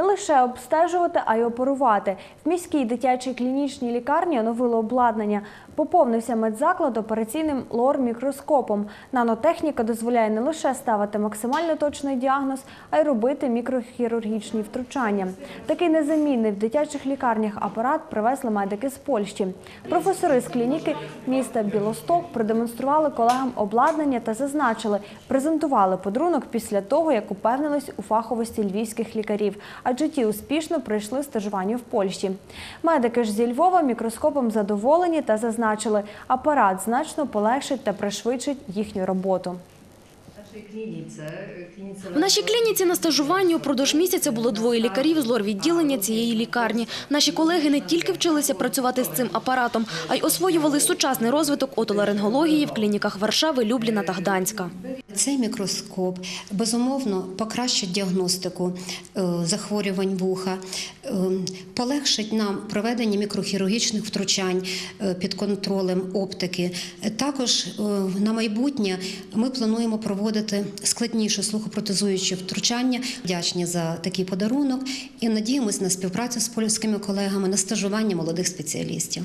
не лише обстежувати, а й оперувати. В міській дитячій клінічній лікарні оновили обладнання. Поповнився медзаклад операційним лор-мікроскопом. Нанотехніка дозволяє не лише ставити максимально точний діагноз, а й робити мікрохірургічні втручання. Такий незамінний в дитячих лікарнях апарат привезли медики з Польщі. Професори з клініки міста Білосток продемонстрували колегам обладнання та зазначили, презентували подарунок після того, як упевнились у фаховості львівських лікарів, адже ті успішно пройшли стажування в Польщі. Медики ж зі Львова мікроскопом задоволені та зазначили, апарат значно полегшить та пришвидшить їхню роботу. В нашій клініці, на стажуванні упродовж місяця було двоє лікарів з лор-відділення цієї лікарні. Наші колеги не тільки вчилися працювати з цим апаратом, а й освоювали сучасний розвиток отоларингології в клініках Варшави, Любліна та Гданська. Цей мікроскоп безумовно покращить діагностику е, захворювань вуха, е, полегшить нам проведення мікрохірургічних втручань е, під контролем оптики. Також на майбутнє ми плануємо проводити складніші слухопротезуючі втручання. Вдячні за такий подарунок і надіємось на співпрацю з польськими колегами на стажування молодих спеціалістів.